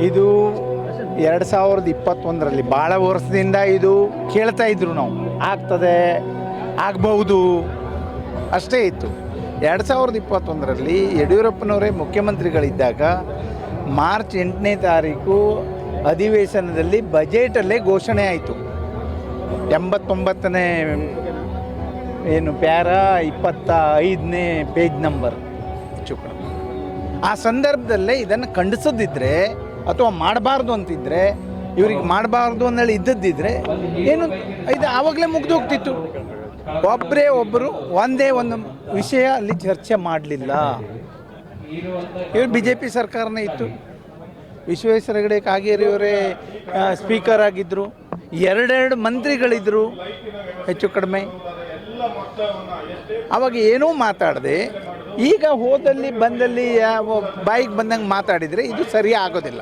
ಇದು ಎರಡು ಸಾವಿರದ ಇಪ್ಪತ್ತೊಂದರಲ್ಲಿ ಭಾಳ ವರ್ಷದಿಂದ ಇದು ಕೇಳ್ತಾ ಇದ್ರು ನಾವು. ಆಗ್ತದೆ, ಆಗಬಹುದು. ಅಷ್ಟೇ ಇತ್ತು. ಎರಡು ಸಾವಿರದ ಇಪ್ಪತ್ತೊಂದರಲ್ಲಿ ಯಡಿಯೂರಪ್ಪನವರೇ ಮುಖ್ಯಮಂತ್ರಿಗಳಿದ್ದಾಗ ಮಾರ್ಚ್ ಎಂಟನೇ ತಾರೀಕು ಅಧಿವೇಶನದಲ್ಲಿ ಬಜೆಟಲ್ಲೇ ಘೋಷಣೆ ಆಯಿತು. ಎಂಬತ್ತೊಂಬತ್ತನೇ ಏನು ಪ್ಯಾರ, ಇಪ್ಪತ್ತ ಐದನೇ ಪೇಜ್ ನಂಬರ್. ಚುಕ್ಕ. ಆ ಸಂದರ್ಭದಲ್ಲೇ ಇದನ್ನು ಖಂಡಿಸದಿದ್ದರೆ ಅಥವಾ ಮಾಡಬಾರ್ದು ಅಂತಿದ್ರೆ, ಇವ್ರಿಗೆ ಮಾಡಬಾರ್ದು ಅಂದೇಳಿ ಇದ್ದದ್ದಿದ್ರೆ ಏನು, ಇದು ಆವಾಗಲೇ ಮುಗ್ದು ಹೋಗ್ತಿತ್ತು ಒಬ್ಬರೇ ಒಬ್ಬರು ಒಂದೇ ಒಂದು ವಿಷಯ ಅಲ್ಲಿ ಚರ್ಚೆ ಮಾಡಲಿಲ್ಲ. ಇವ್ರು ಬಿ ಜೆ ಪಿ ಸರ್ಕಾರನೇ ಇತ್ತು. ವಿಶ್ವೇಶ್ವರ ಹೆಗಡೆ ಕಾಗೇರಿಯವರೇ ಸ್ಪೀಕರ್ ಆಗಿದ್ದರು ಎರಡೆರಡು ಮಂತ್ರಿಗಳಿದ್ದರು ಹೆಚ್ಚು ಕಡಿಮೆ. ಅವಾಗ ಏನೂ ಮಾತಾಡದೆ ಈಗ ಹೋದಲ್ಲಿ ಬಂದಲ್ಲಿ ಯಾವ ಬಾಯಿಗೆ ಬಂದಂಗೆ ಮಾತಾಡಿದರೆ ಇದು ಸರಿ ಆಗೋದಿಲ್ಲ.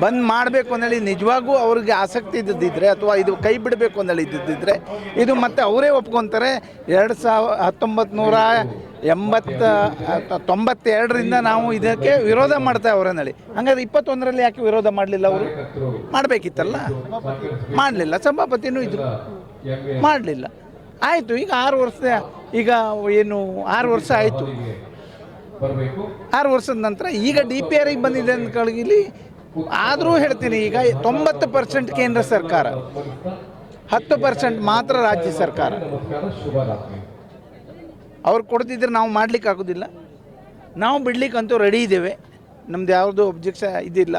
ಬಂದ್ ಮಾಡಬೇಕು ಅಂದೇಳಿ ನಿಜವಾಗೂ ಅವ್ರಿಗೆ ಆಸಕ್ತಿ ಇದ್ದಿದ್ದರೆ ಅಥವಾ ಇದು ಕೈ ಬಿಡಬೇಕು ಅಂದೇಳಿ ಇದ್ದಿದ್ದರೆ ಇದು ಮತ್ತೆ ಅವರೇ ಒಪ್ಕೊತಾರೆ. ಎರಡು ಸಾವಿರ ಹತ್ತೊಂಬತ್ತು ಎಂಬತ್ತ, ತೊಂಬತ್ತೆರಡರಿಂದ ನಾವು ಇದಕ್ಕೆ ವಿರೋಧ ಮಾಡ್ತಾ ಅವ್ರನ್ನೇಳಿ ಹಂಗಾದ್ರೆ ಇಪ್ಪತ್ತೊಂದರಲ್ಲಿ ಯಾಕೆ ವಿರೋಧ ಮಾಡಲಿಲ್ಲ ಅವರು? ಮಾಡಬೇಕಿತ್ತಲ್ಲ? ಮಾಡಲಿಲ್ಲ. ಸಭಾಪತಿನೂ ಇದ್ರು ಮಾಡಲಿಲ್ಲ. ಆಯಿತು, ಈಗ ಆರು ವರ್ಷ, ಈಗ ಏನು ಆರು ವರ್ಷ ಆಯಿತು. ಆರು ವರ್ಷದ ನಂತರ ಈಗ ಡಿ ಪಿ ಆರಿಗೆ ಬಂದಿದೆ ಅಂತ ಕಳಗಿಲಿ ಆದರೂ ಹೇಳ್ತೀನಿ ಈಗ ತೊಂಬತ್ತು ಪರ್ಸೆಂಟ್ ಕೇಂದ್ರ ಸರ್ಕಾರ. ಹತ್ತು ಪರ್ಸೆಂಟ್ ಮಾತ್ರ ರಾಜ್ಯ ಸರ್ಕಾರ. ಅವ್ರು ಕೊಡ್ತಿದ್ರೆ ನಾವು ಮಾಡ್ಲಿಕ್ಕೆ ಆಗೋದಿಲ್ಲ. ನಾವು ಬಿಡ್ಲಿಕ್ಕಂತೂ ರೆಡಿ ಇದ್ದೇವೆ. ನಮ್ದು ಯಾವುದು ಒಬ್ಜೆಕ್ಷ ಇದಿಲ್ಲ.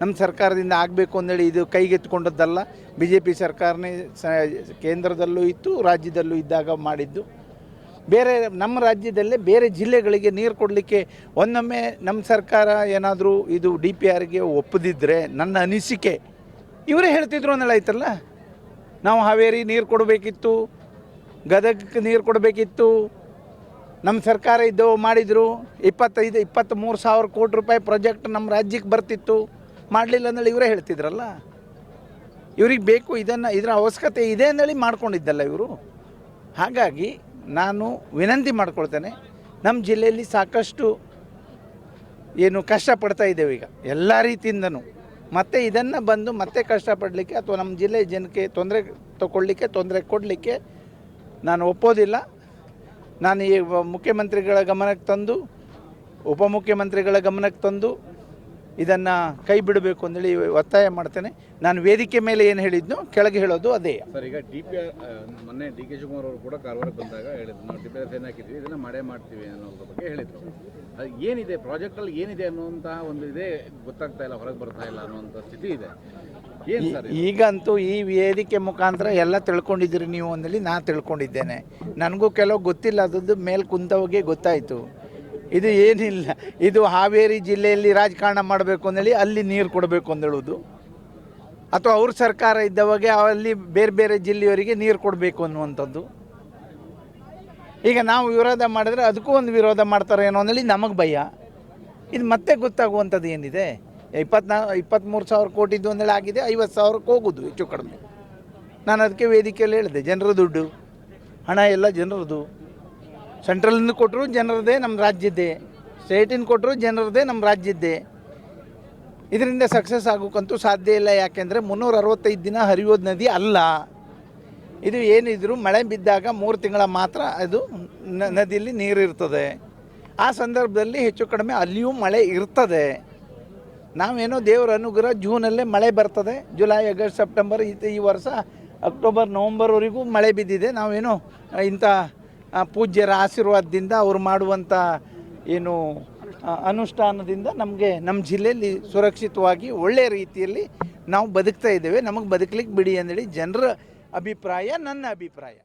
ನಮ್ಮ ಸರ್ಕಾರದಿಂದ ಆಗಬೇಕು ಅಂದೇಳಿ ಇದು ಕೈಗೆತ್ಕೊಂಡದ್ದಲ್ಲ ಬಿ ಜೆ ಪಿ ಸರ್ಕಾರನೇ ಕೇಂದ್ರದಲ್ಲೂ ಇತ್ತು, ರಾಜ್ಯದಲ್ಲೂ ಇದ್ದಾಗ ಮಾಡಿದ್ದು. ಬೇರೆ ನಮ್ಮ ರಾಜ್ಯದಲ್ಲೇ ಬೇರೆ ಜಿಲ್ಲೆಗಳಿಗೆ ನೀರು ಕೊಡಲಿಕ್ಕೆ ಒಂದೊಮ್ಮೆ ನಮ್ಮ ಸರ್ಕಾರ ಏನಾದರೂ ಇದು ಡಿ ಪಿ ಆರ್ಗೆ ಒಪ್ಪದಿದ್ದರೆ ನನ್ನ ಅನಿಸಿಕೆ. ಇವರೇ ಹೇಳ್ತಿದ್ರು ಆಯ್ತಲ್ಲ? ನಾವು ಹಾವೇರಿ ನೀರು ಕೊಡಬೇಕಿತ್ತು, ಗದಗಕ್ಕೆ ನೀರು ಕೊಡಬೇಕಿತ್ತು, ನಮ್ಮ ಸರ್ಕಾರ ಇದ್ದು ಮಾಡಿದರು, ಇಪ್ಪತ್ತೈದು, ಇಪ್ಪತ್ತ್ಮೂರು ಸಾವಿರ ಕೋಟಿ ರೂಪಾಯಿ ಪ್ರಾಜೆಕ್ಟ್ ನಮ್ಮ ರಾಜ್ಯಕ್ಕೆ ಬರ್ತಿತ್ತು, ಮಾಡಲಿಲ್ಲ ಅಂದೇಳಿ ಇವರೇ ಹೇಳ್ತಿದ್ರಲ್ಲ? ಇವ್ರಿಗೆ ಬೇಕು, ಇದನ್ನು, ಇದರ ಅವಶ್ಯಕತೆ ಇದೆ ಅಂದೇಳಿ ಮಾಡ್ಕೊಂಡಿದ್ದಲ್ಲ ಇವರು. ಹಾಗಾಗಿ ನಾನು ವಿನಂತಿ ಮಾಡ್ಕೊಳ್ತೇನೆ ನಮ್ಮ ಜಿಲ್ಲೆಯಲ್ಲಿ ಸಾಕಷ್ಟು ಏನು ಕಷ್ಟಪಡ್ತಾ ಇದ್ದೇವೆ ಈಗ, ಎಲ್ಲ ರೀತಿಯಿಂದನೂ. ಮತ್ತೆ ಇದನ್ನು ಬಂದು ಮತ್ತೆ ಕಷ್ಟಪಡಲಿಕ್ಕೆ ಅಥವಾ ನಮ್ಮ ಜಿಲ್ಲೆ ಜನಕ್ಕೆ ತೊಂದರೆ ತಗೊಳ್ಳಿಕ್ಕೆ ತೊಂದರೆ ಕೊಡಲಿಕ್ಕೆ ನಾನು ಒಪ್ಪೋದಿಲ್ಲ. ನಾನು ಈ ಮುಖ್ಯಮಂತ್ರಿಗಳ ಗಮನಕ್ಕೆ ತಂದು, ಉಪಮುಖ್ಯಮಂತ್ರಿಗಳ ಗಮನಕ್ಕೆ ತಂದು ಇದನ್ನು ಕೈ ಬಿಡಬೇಕು ಅಂತೇಳಿ ಒತ್ತಾಯ ಮಾಡ್ತೇನೆ. ನಾನು ವೇದಿಕೆ ಮೇಲೆ ಏನು ಹೇಳಿದ್ನೋ ಕೆಳಗೆ ಹೇಳೋದು ಅದೇ. ಸರ್ ಈಗ ಡಿ ಪಿ ಮೊನ್ನೆ ಡಿ ಕೆ ಶಿವಕುಮಾರ್ ಅವರು ಕೂಡ ಕಾರವಾರಕ್ಕೆ ಬಂದಾಗ ಹೇಳಿದ್ರು. ನಾವು ಡಿ ಪಿ ಆರ್ ಏನು ಹಾಕಿದ್ವಿ ಇದನ್ನ ಮಾಡೇ ಮಾಡ್ತೀವಿ ಅನ್ನೋದ್ರ ಬಗ್ಗೆ ಹೇಳಿದ್ರು. ಅದು ಏನಿದೆ ಪ್ರಾಜೆಕ್ಟಲ್ಲಿ ಏನಿದೆ ಅನ್ನುವಂತಹ ಒಂದು ಇದೇ ಗೊತ್ತಾಗ್ತಾ ಇಲ್ಲ ಹೊರಗೆ ಬರ್ತಾ ಇಲ್ಲ ಅನ್ನುವಂಥ ಸ್ಥಿತಿ ಇದೆ. ಈಗಂತೂ ಈ ವೇದಿಕೆ ಮುಖಾಂತರ ಎಲ್ಲ ತಿಳ್ಕೊಂಡಿದ್ದೀರಿ ನೀವು ಅಂದಲ್ಲಿ ನಾ ತಿಳ್ಕೊಂಡಿದ್ದೇನೆ. ನನಗೂ ಕೆಲವು ಗೊತ್ತಿಲ್ಲ ಅದದ್ದು ಮೇಲೆ ಕುಂತವಾಗೆ ಗೊತ್ತಾಯಿತು. ಇದು ಏನಿಲ್ಲ. ಇದು ಹಾವೇರಿ ಜಿಲ್ಲೆಯಲ್ಲಿ ರಾಜಕಾರಣ ಮಾಡಬೇಕು ಅಂದೇಳಿ ಅಲ್ಲಿ ನೀರು ಕೊಡಬೇಕು ಅಂದೇಳೋದು ಅಥವಾ ಅವ್ರ ಸರ್ಕಾರ ಇದ್ದವಾಗೆ ಅಲ್ಲಿ ಬೇರೆ ಬೇರೆ ಜಿಲ್ಲೆಯವರಿಗೆ ನೀರು ಕೊಡಬೇಕು ಅನ್ನುವಂಥದ್ದು. ಈಗ ನಾವು ವಿರೋಧ ಮಾಡಿದ್ರೆ ಅದಕ್ಕೂ ಒಂದು ವಿರೋಧ ಮಾಡ್ತಾರೆ ಏನೋ ಅಂದೇಳಿ ನಮಗೆ ಭಯ. ಇದು ಮತ್ತೆ ಗೊತ್ತಾಗುವಂಥದ್ದು ಏನಿದೆ? ಇಪ್ಪತ್ನಾ ಇಪ್ಪತ್ತ್ಮೂರು ಸಾವಿರ ಕೋಟಿದ್ದು ಅಂದೇಳಿ ಆಗಿದೆ, ಐವತ್ತು ಸಾವಿರಕ್ಕೆ ಹೋಗೋದು ಹೆಚ್ಚು ಕಡಿಮೆ. ನಾನು ಅದಕ್ಕೆ ವೇದಿಕೆಯಲ್ಲಿ ಹೇಳಿದೆ, ಜನರ ದುಡ್ಡು. ಹಣ ಎಲ್ಲ ಜನರದು. ಸೆಂಟ್ರಲಿಂದ ಕೊಟ್ಟರು ಜನರದೇ ನಮ್ಮ ರಾಜ್ಯದ್ದೇ. ಸ್ಟೇಟಿಂದ ಕೊಟ್ಟರು ಜನರದೇ ನಮ್ಮ ರಾಜ್ಯದ್ದೇ. ಇದರಿಂದ ಸಕ್ಸಸ್ ಆಗೋಕ್ಕಂತೂ ಸಾಧ್ಯ ಇಲ್ಲ. ಯಾಕೆಂದರೆ ಮುನ್ನೂರ ಅರವತ್ತೈದು ದಿನ ಹರಿಯೋದು ನದಿ ಅಲ್ಲ. ಇದು ಏನಿದ್ರು ಮಳೆ ಬಿದ್ದಾಗ ಮೂರು ತಿಂಗಳ ಮಾತ್ರ ಅದು ನದಿಯಲ್ಲಿ ನೀರು ಇರ್ತದೆ. ಆ ಸಂದರ್ಭದಲ್ಲಿ ಹೆಚ್ಚು ಕಡಿಮೆ ಅಲ್ಲಿಯೂ ಮಳೆ ಇರ್ತದೆ. ನಾವೇನೋ ದೇವರ ಅನುಗ್ರಹ ಜೂನಲ್ಲೇ ಮಳೆ ಬರ್ತದೆ. ಜುಲೈ, ಆಗಸ್ಟ್, ಸೆಪ್ಟೆಂಬರ್, ಈ ಈ ವರ್ಷ ಅಕ್ಟೋಬರ್, ನವಂಬರ್ವರೆಗೂ ಮಳೆ ಬಿದ್ದಿದೆ. ನಾವೇನೋ ಇಂಥ ಪೂಜ್ಯರ ಆಶೀರ್ವಾದದಿಂದ ಅವ್ರು ಮಾಡುವಂಥ ಏನು ಅನುಷ್ಠಾನದಿಂದ ನಮಗೆ ನಮ್ಮ ಜಿಲ್ಲೆಯಲ್ಲಿ ಸುರಕ್ಷಿತವಾಗಿ ಒಳ್ಳೆಯ ರೀತಿಯಲ್ಲಿ ನಾವು ಬದುಕ್ತಾ ಇದ್ದೇವೆ. ನಮಗೆ ಬದುಕಲಿಕ್ಕೆ ಬಿಡಿ ಅಂದೇಳಿ ಜನರ ಅಭಿಪ್ರಾಯ, ನನ್ನ ಅಭಿಪ್ರಾಯ.